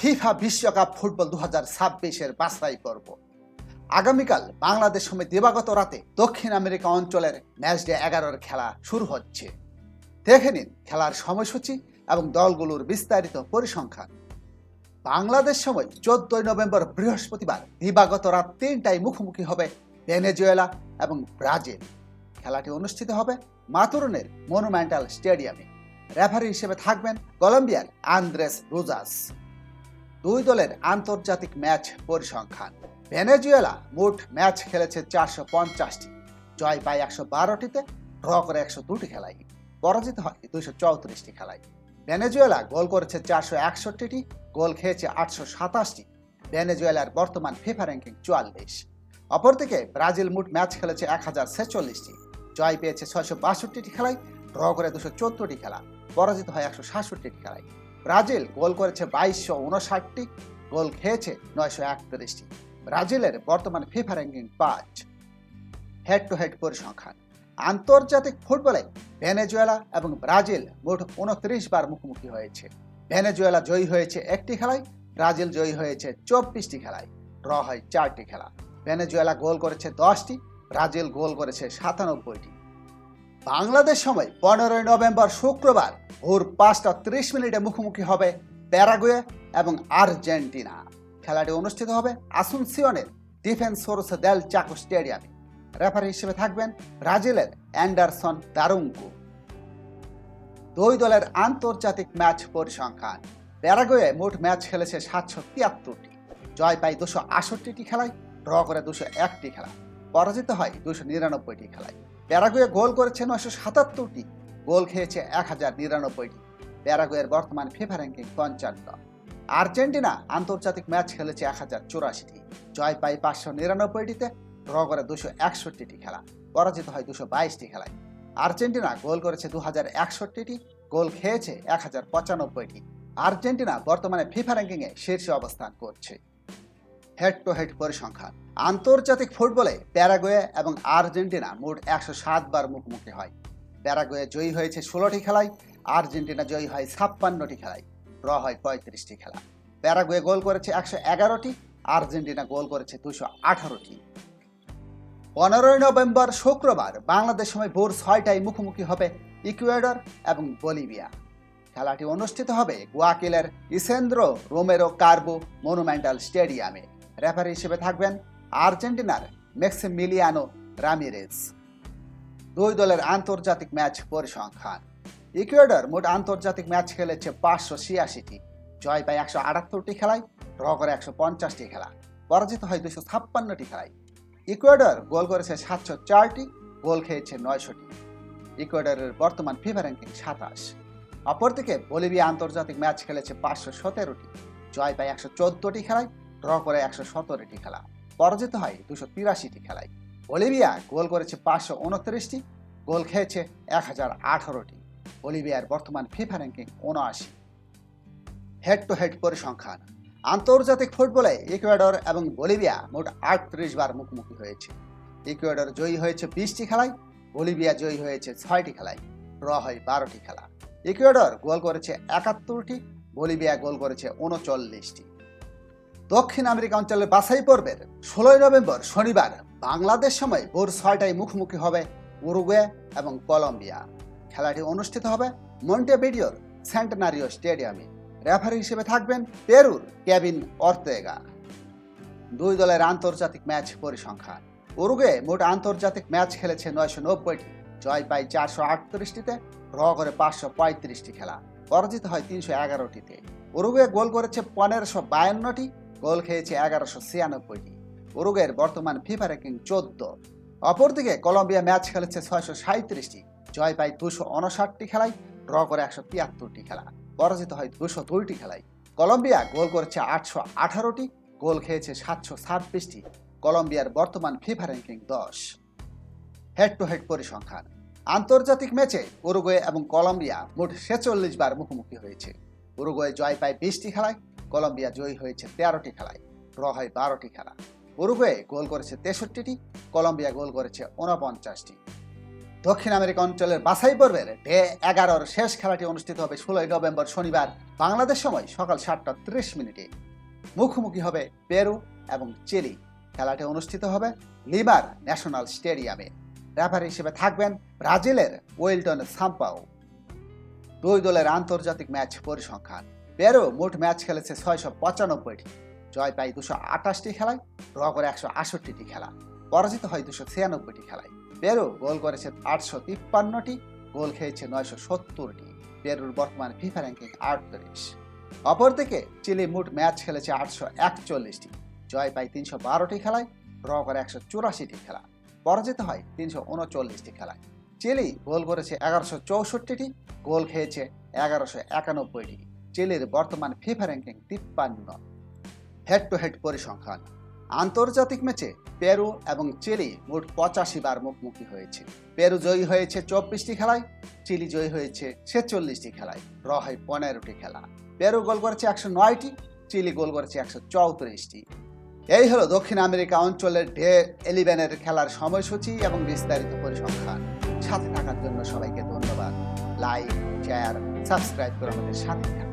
FIFA বিশ্বকাপ football দু হাজার ছাব্বিশের বাছাই পর্ব। আগামীকাল বাংলাদেশ সময় দিবাগত রাতে দক্ষিণ আমেরিকা অঞ্চলের ম্যাচ ডে এগারোর খেলা শুরু হচ্ছে। দেখে নিন খেলার সময়সূচি এবং দলগুলোর বিস্তারিত পরিসংখ্যান। বাংলাদেশ সময় চোদ্দই নভেম্বর বৃহস্পতিবার দিবাগত রাত তিনটায় মুখোমুখি হবে ভেনেজুয়েলা এবং ব্রাজিল। খেলাটি অনুষ্ঠিত হবে মাতুরনের মনুমেন্টাল স্টেডিয়ামে। রেফারি হিসেবে থাকবেন কলম্বিয়ার আন্দ্রেস রুজাস। দুই দলের আন্তর্জাতিক ম্যাচ পরিসংখ্যান। ভেনেজুয়েলা মোট ম্যাচ খেলেছে চারশো পঞ্চাশটি। জয় পায় একশো বারোটিতে, ড্র করে একশো দুটি খেলায়। পরাজিত হয় দুইশো চৌত্রিশটি খেলায়। ভেনেজুয়েলা গোল করেছে চারশো একষট্টিটি, গোল খেয়েছে আটশো সাতাশটি। ভেনেজুয়েলার বর্তমান ফিফা র্যাঙ্কিং চুয়াল্লিশ। অপরদিকে ব্রাজিল মোট ম্যাচ খেলেছে এক হাজার ছেচল্লিশটি জয় পেয়েছে ছয়শো বাষট্টিটি খেলায়, ড্র করে দুশো চোদ্দটি খেলা। পরাজিত হয় একশো সাতষট্টিটি খেলায়। ব্রাজিল গোল করেছে বাইশশো উনষাটটি, গোল খেয়েছে নয়শো একত্রিশটি। ব্রাজিলের বর্তমান ফিফা র্যাঙ্কিং পাঁচ। হেড টু হেড পরিসংখ্যান। আন্তর্জাতিক ফুটবলে ভেনেজুয়েলা এবং ব্রাজিল মোট উনত্রিশ বার মুখোমুখি হয়েছে। ভেনেজুয়েলা জয়ী হয়েছে একটি খেলায়, ব্রাজিল জয়ী হয়েছে চব্বিশটি খেলায়। ড্র হয় চারটি খেলা। ভেনেজুয়েলা গোল করেছে দশটি, ব্রাজিল গোল করেছে সাতানব্বইটি। বাংলাদেশ সময় পনেরোই নভেম্বর শুক্রবার ভোর পাঁচটা ত্রিশ মিনিটে মুখোমুখি হবে প্যারাগুয়ে এবং আর্জেন্টিনা। খেলাটি অনুষ্ঠিত হবে আসুনসিয়নের ডিফেন্স সোরস দেল চাকো স্টেডিয়ামে। রেফারি হিসেবে থাকবেন ব্রাজিলের অ্যান্ডারসন দারুঙ্কু দুই দলের আন্তর্জাতিক ম্যাচ পরিসংখ্যান। প্যারাগুয়ে মোট ম্যাচ খেলেছে সাতশো তিয়াত্তরটি। জয় পায় দুশো আষট্টিটি খেলায়, ড্র করে দুশো একটি খেলা পরাজিত হয় দুশো নিরানব্বইটি খেলায়। প্যারাগুয়ে গোল করেছে নয়শো সাতাত্তরটি। গোল খেয়েছে এক হাজার নিরানব্বইটি। প্যারাগুয়ের বর্তমান ফিফা র্যাঙ্কিং পঞ্চান্ন। আর্জেন্টিনা আন্তর্জাতিক ম্যাচ খেলেছে এক হাজার চুরাশিটি। জয় পায় পাঁচশো নিরানব্বইটিতে, ড্র করে দুশো একষট্টিটি খেলা। পরাজিত হয় দুশো বাইশটি খেলায়। আর্জেন্টিনা গোল করেছে দু হাজার একষট্টিটি, গোল খেয়েছে এক হাজার পঁচানব্বইটি। আর্জেন্টিনা বর্তমানে ফিফা র্যাঙ্কিংয়ে শীর্ষে অবস্থান করছে। হেড টু হেড পরিসংখ্যান আন্তর্জাতিক ফুটবলে প্যারাগুয়ে এবং আর্জেন্টিনা মোট একশো বার মুখোমুখি হয়। প্যারাগুয়ে জয়ী হয়েছে ষোলোটি খেলায়, আর্জেন্টিনা জয়ী হয় ছাপ্পান্নটি খেলায়, ড্র হয় পঁয়ত্রিশটি খেলা। প্যারাগুয়ে গোল করেছে একশো এগারোটি, আর্জেন্টিনা গোল করেছে দুশো আঠারোটি। পনেরোই নভেম্বর শুক্রবার বাংলাদেশ সময় ভোর ছয়টায় মুখোমুখি হবে ইকুয়েডর এবং বলিভিয়া। খেলাটি অনুষ্ঠিত হবে গুয়াকিলের ইসেন্দ্র রোমেরো কার্বো মনুমেন্টাল স্টেডিয়ামে। রেফারি হিসেবে থাকবেন আর্জেন্টিনার মেক্সিমিলিয়ানো রামিরেজ। দুই দলের আন্তর্জাতিক ম্যাচ পরিসংখ্যান। ইকুয়েডর মোট আন্তর্জাতিক ম্যাচ খেলেছে পাঁচশো ছিয়াশিটি। জয় পায় একশো আটাত্তরটি খেলায়, ড্র করে একশো পঞ্চাশটি খেলা। পরাজিত হয় দুশো ছাপ্পান্নটি খেলায়। ইকুয়েডর গোল করেছে সাতশো চারটি, গোল খেয়েছে নয়শোটি। ইকুয়েডরের বর্তমান ফিফা র্যাঙ্কিং সাতাশ। অপরদিকে বলিভিয়া আন্তর্জাতিক ম্যাচ খেলেছে পাঁচশো সতেরোটি। জয় পায় একশো চোদ্দটি খেলায় ড্র করে একশো সতেরোটি খেলা। পরাজিত হয় দুশো তিরাশিটি খেলায়। বলিভিয়া গোল করেছে পাঁচশো উনত্রিশটি, গোল খেয়েছে এক হাজার আঠারোটি। বলিভিয়ার বর্তমান ফিফা র্যাঙ্কিং উনআশি। হেড টু হেড পরিসংখ্যান। আন্তর্জাতিক ফুটবলে ইকুয়েডর এবং বলিভিয়া মোট আটত্রিশ বার মুখোমুখি হয়েছে। ইকুয়েডর জয়ী হয়েছে বিশটি খেলায়, বলিভিয়া জয়ী হয়েছে ছয়টি খেলায়, ড্র হয় বারোটি খেলা। ইকুয়েডর গোল করেছে একাত্তরটি, বলিভিয়া গোল করেছে উনচল্লিশটি। দক্ষিণ আমেরিকা অঞ্চলের বাছাই পর্বের ষোলোই নভেম্বর শনিবার বাংলাদেশ সময় ভোর ছয়টায় মুখোমুখি হবে উরুগুয়ে এবং কলম্বিয়া। খেলাটি অনুষ্ঠিত হবে মন্টে মন্টেভিডিওর সেন্টেনারিও স্টেডিয়ামে। রেফারি হিসেবে থাকবেন পেরুর কেভিন অর্তেগা। দুই দলের আন্তর্জাতিক ম্যাচ পরিসংখ্যান। উরুগুয়ে মোট আন্তর্জাতিক ম্যাচ খেলেছে নয়শো নব্বইটি। জয় পায় চারশো আটত্রিশটিতে, ড্র করে পাঁচশো পঁয়ত্রিশটি খেলা। পরাজিত হয় তিনশো এগারোটিতে। উরুগুয়ে গোল করেছে পনেরোশো বায়ান্নটি গোল খেয়েছে এগারোশো ছিয়ানব্বইটি। উরুগুয়ের বর্তমান ফিফা র্যাঙ্কিং চোদ্দ। অপরদিকে কলম্বিয়া ম্যাচ খেলেছে ছয়শো সাঁত্রিশটি জয় পায় দুশো উনষাটটি খেলায়, ড্র করে একশো তিয়াত্তরটি খেলা। পরাজিত হয় দুশো দুইটি খেলায়। কলম্বিয়া গোল করেছে আটশো আঠারোটি, গোল খেয়েছে সাতশো ছাব্বিশটি। কলম্বিয়ার বর্তমান ফিফা র্যাঙ্কিং দশ। হেড টু হেড পরিসংখ্যান। আন্তর্জাতিক ম্যাচে উরুগুয়ে এবং কলম্বিয়া মোট ছেচল্লিশ বার মুখোমুখি হয়েছে। উরুগুয়ে জয় পায় বিশটি খেলায় কলম্বিয়া জয়ী হয়েছে তেরোটি খেলায়, ড্র হয় বারোটি খেলা। উরুগুয়ে গোল করেছে তেষট্টিটি, কলম্বিয়া গোল করেছে ঊনপঞ্চাশটি। দক্ষিণ আমেরিকা অঞ্চলের বাছাই পর্বের ডে এগারোর শেষ খেলাটি অনুষ্ঠিত হবে ষোলোই নভেম্বর শনিবার, বাংলাদেশ সময় সকাল সাতটা ত্রিশ মিনিটে। মুখোমুখি হবে পেরু এবং চিলি। খেলাটি অনুষ্ঠিত হবে লিবার ন্যাশনাল স্টেডিয়ামে। রেফারি হিসেবে থাকবেন ব্রাজিলের ওয়েলটন সাম্পাও। দুই দলের আন্তর্জাতিক ম্যাচ পরিসংখ্যান। পেরু মোট ম্যাচ খেলেছে ছয়শো পঁচানব্বইটি। জয় পায় দুশো আঠাশটি খেলায়, ড্র করে একশো আষট্টিটি খেলা। পরাজিত হয় দুশো ছিয়ানব্বইটি খেলায়। পেরু গোল করেছে আটশো তিপ্পান্নটি, গোল খেয়েছে নয়শো সত্তরটি। পেরুর বর্তমান ফিফা র্যাঙ্কিং আটত্রিশ। অপরদিকে, চিলি মোট ম্যাচ খেলেছে আটশো একচল্লিশটি। জয় পায় তিনশো বারোটি খেলায়, ড্র করে একশো চুরাশিটি খেলা। পরাজিত হয় তিনশো উনচল্লিশটি খেলায়। চিলি গোল করেছে এগারোশো চৌষট্টিটি, গোল খেয়েছে এগারোশো একানব্বইটি। চিলির বর্তমান ফিফা র্যাঙ্কিং তিপ্পান্ন। হেড টু হেড পরিসংখ্যান। আন্তর্জাতিক ম্যাচে পেরু এবং চিলি মোট পঁচাশি বার মুখোমুখি হয়েছে। পেরু জয়ী হয়েছে চব্বিশটি খেলায়, চিলি জয়ী হয়েছে ছেচল্লিশটি খেলায় ড্র হয় পনেরোটি খেলা। পেরু গোল করেছে একশো নয়টি, চিলি গোল করেছে একশো চৌত্রিশটি। এই হলো দক্ষিণ আমেরিকা অঞ্চলের ডে এলিভেনের খেলার সময়সূচি এবং বিস্তারিত পরিসংখ্যান। সাথে থাকার জন্য সবাইকে ধন্যবাদ। লাইক, শেয়ার, সাবস্ক্রাইব করে আমাদের সাথে থাকুন।